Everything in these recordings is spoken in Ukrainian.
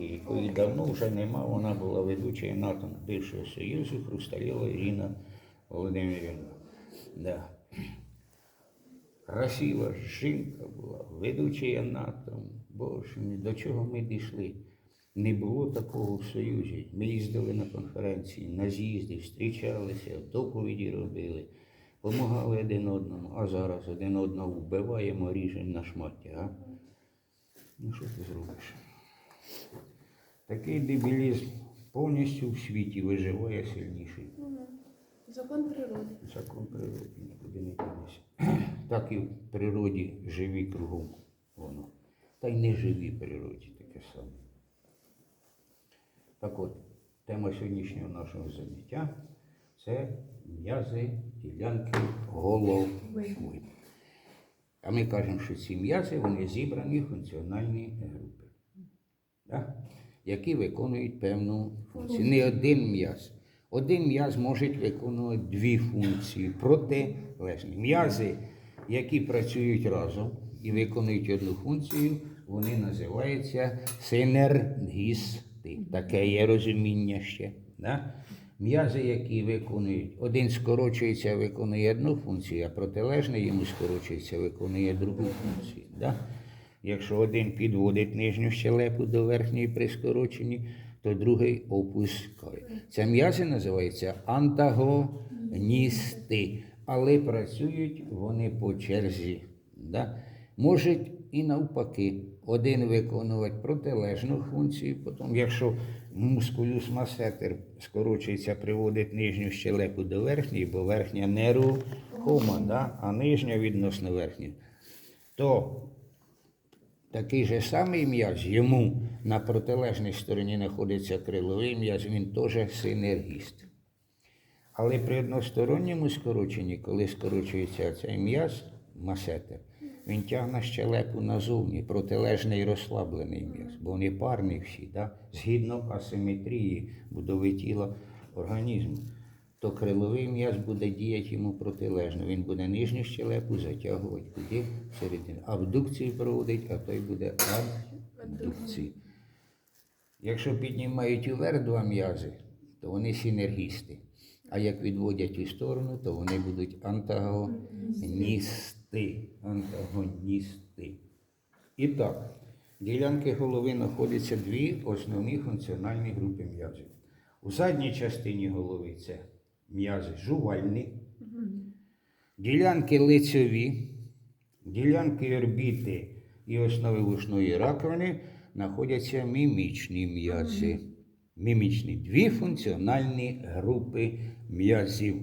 Якої давно вже нема, вона була ведучою НАТО бившого Союзу Хрусталєва Ірина Володимирівна. Да. Красива жінка була, ведуча НАТО. Боже мій, до чого ми дійшли? Не було такого в Союзі. Ми їздили на конференції, на з'їзди, зустрічалися, доповіді робили, допомагали один одному, а зараз один одного вбиваємо, ріжемо на шмаття. Ну що ти зробиш? Такий дебілізм повністю в світі виживає сильніший. Закон природи. Закон природи нікуди не дінешся. Так і в природі живі кругом воно. Та й не живі природі таке саме. Так от, тема сьогоднішнього нашого заняття це м'язи, ділянки голови. А ми кажемо, що ці м'язи вони зібрані в функціональні групи, да? які виконують певну функцію. Не один м'яз. Один м'яз може виконувати дві функції протилежні. М'язи, які працюють разом і виконують одну функцію, вони називаються синергісти. Таке є розуміння ще. Да? М'язи, які виконують, один скорочується, виконує одну функцію, а протилежний йому скорочується, виконує другу функцію. Да? Якщо один підводить нижню щелепу до верхньої при скороченні, то другий опускає. Це м'язи називаються антагоністи, але працюють вони по черзі. Да? Можуть і навпаки, один виконувати протилежну функцію, потім, якщо мускулюс масетер скорочується, приводить нижню щелепу до верхньої, бо верхня нерухома, да? а нижня відносно верхньої, то такий же самий м'яз, йому на протилежній стороні знаходиться криловий м'яз, він теж синергіст. Але при односторонньому скороченні, коли скорочується цей м'яз, масетер, він тягне щелепу назовні, протилежний розслаблений м'яз, бо вони парні всі, да? згідно асиметрії будови тіла організму. То криловий м'яз буде діяти йому протилежно. Він буде нижню щелепу затягувати куди всередину. Абдукцію проводить, а той буде аддукцію. Якщо піднімають уверх два м'язи, то вони синергісти. А як відводять у сторону, то вони будуть антагоністи. Антагоністи. І так, ділянки голови знаходяться дві основні функціональні групи м'язів. У задній частині голови це м'язи жувальні, ділянки лицеві, ділянки орбіти і основи вушної раковини знаходяться мімічні м'язи. Мімічні дві функціональні групи м'язів.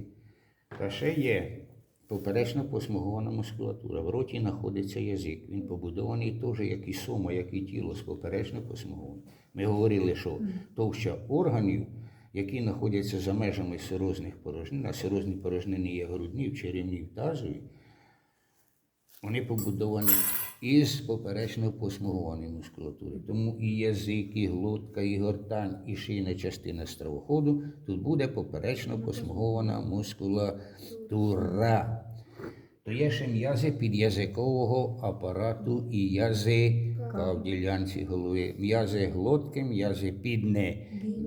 Та ще є поперечно посмугована мускулатура. В роті знаходиться язик. Він побудований теж, як і сома, як і тіло з поперечно посмугованим. Ми говорили, що товща органів, які знаходяться за межами сирозних порожнин, а сирозні порожнини є грудні, черевні, тазові, вони побудовані із поперечно посмугованої мускулатури. Тому і язик, і глотка, і гортань, і шийна частина стравоходу тут буде поперечно посмугована мускулатура. То є ще м'язи підязикового апарату і язика в ділянці голови. М'язи глотки, м'язи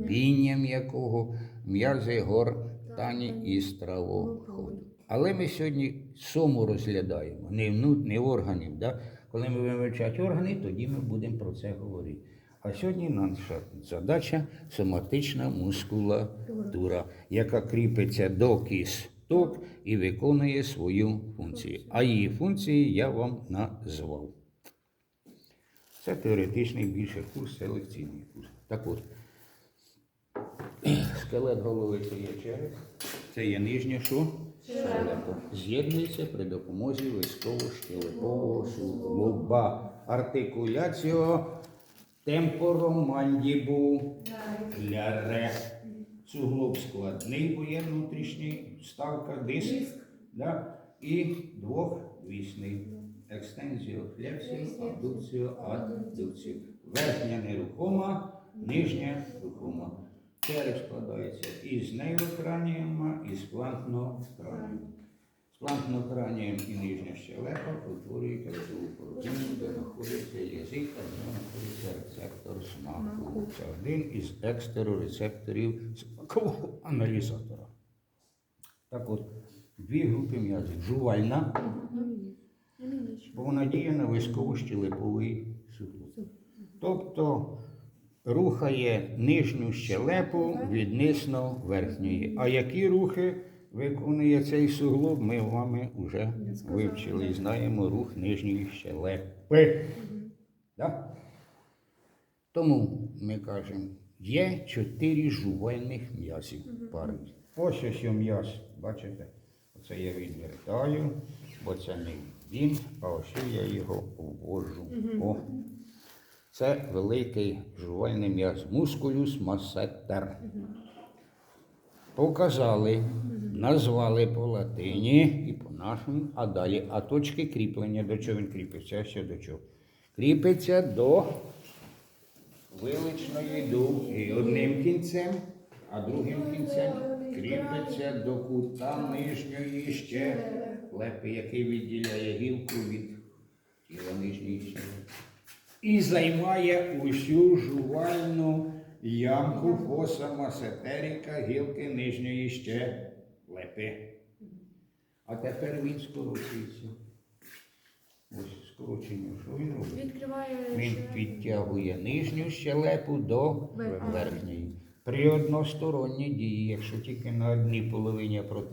піднебіння м'якого, м'язи гортані і стравоходу. Але ми сьогодні сому розглядаємо, не, вну, не органів. Да? Коли ми будемо вивчати органи, тоді ми будемо про це говорити. А сьогодні наша задача соматична мускулатура, яка кріпиться до кісток і виконує свою функцію. А її функції я вам назвав. Це теоретичний більше курс, це лекційний курс. Так от, скелет голови це є череп, це є нижня що? Щелепа. З'єднується при допомозі військово-щелепового суглоба. Артикуляціо темпоромандібуляре. Суглоб складний, бо є внутрішній вставка, диск, да? і двохвісний. Екстензіо, флексіо, абдукціо, аддукціо. Верхня нерухома, нижня рухома. Череп складається із нейрокраніума і з квантнокраніума. З Плантнокранієм і нижня щелепа утворюють ротову порожнину, де знаходиться язик, а де знаходиться рецептор смаку. Це один із екстерорецепторів смакового аналізатора. Так от, дві групи м'язів. Жувальна, бо вона діє на висково-щелеповий суглоб. Тобто рухає нижню щелепу відносно верхньої. А які рухи виконує цей суглоб, ми вами вже вивчили і знаємо рух нижньої щелепи. Да? Тому ми кажемо, є чотири жувальних м'язів пари. Ось ось м'яз, бачите? Оце я відвертаю, бо це не він, а ось я його ввожу. О. Це великий жувальний м'яз. Мускулюс масетер. Показали, назвали по латині і по нашому, а далі. А точки кріплення, до чого він кріпиться? Ще до чого? Кріпиться до виличної дуги одним кінцем, а другим кінцем кріпиться до кута нижньої щелепи, який відділяє гілку від тіла нижньої щелепи. І займає усю жувальну ямку фоса масетеріка гілки нижньої щелепи. А тепер він скорочується. Ось скорочення, що він робить? Відкриває Він ще- підтягує нижню щелепу до Вер- верхньої. При односторонній дії, якщо тільки на одній половині проти